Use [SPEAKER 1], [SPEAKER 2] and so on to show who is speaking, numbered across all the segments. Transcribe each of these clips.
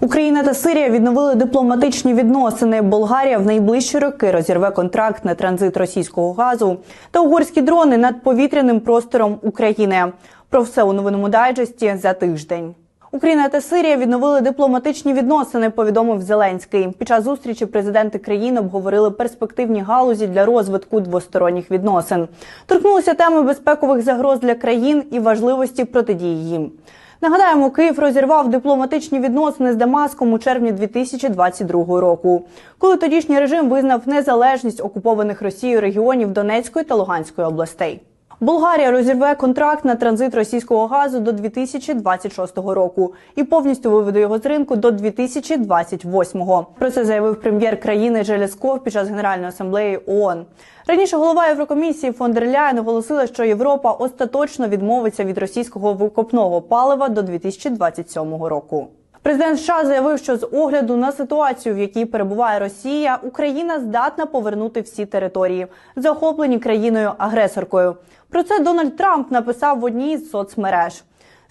[SPEAKER 1] Україна та Сирія відновили дипломатичні відносини. Болгарія в найближчі роки розірве контракт на транзит російського газу та угорські дрони над повітряним простором України. Про все у новинному дайджесті за тиждень. Україна та Сирія відновили дипломатичні відносини. Повідомив Зеленський. Під час зустрічі президенти країн обговорили перспективні галузі для розвитку двосторонніх відносин. Торкнулися теми безпекових загроз для країн і важливості протидії їм. Нагадаємо, Київ розірвав дипломатичні відносини з Дамаском у червні 2022 року, коли тодішній режим визнав незалежність окупованих Росією регіонів Донецької та Луганської областей. Болгарія розірве контракт на транзит російського газу до 2026 року і повністю виведе його з ринку до 2028-го. Про це заявив прем'єр країни Желесков під час Генеральної асамблеї ООН. Раніше голова Єврокомісії фон дер Ляєн оголосила, що Європа остаточно відмовиться від російського викопного палива до 2027 року. Президент США заявив, що з огляду на ситуацію, в якій перебуває Росія, Україна здатна повернути всі території, захоплені країною агресоркою. Про це Дональд Трамп написав в одній з соцмереж.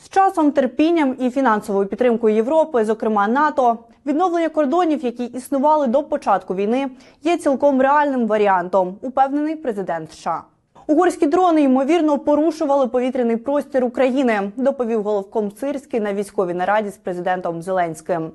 [SPEAKER 1] З часом, терпінням і фінансовою підтримкою Європи, зокрема НАТО, відновлення кордонів, які існували до початку війни, є цілком реальним варіантом, упевнений президент США. Угорські дрони ймовірно порушували повітряний простір України, доповів головком Сирський на військовій нараді з президентом Зеленським.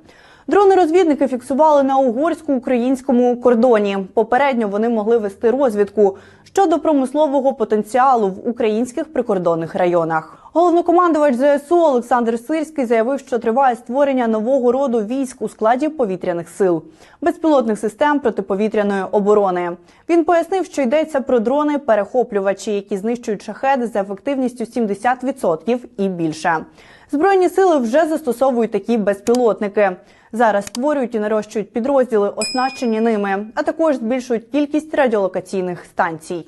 [SPEAKER 1] Дрони-розвідники фіксували на угорсько-українському кордоні. Попередньо вони могли вести розвідку щодо промислового потенціалу в українських прикордонних районах. Головнокомандувач ЗСУ Олександр Сирський заявив, що триває створення нового роду військ у складі повітряних сил, безпілотних систем протиповітряної оборони. Він пояснив, що йдеться про дрони-перехоплювачі, які знищують шахеди за ефективністю 70% і більше. Збройні сили вже застосовують такі безпілотники. Зараз створюють і нарощують підрозділи, оснащені ними, а також збільшують кількість радіолокаційних станцій.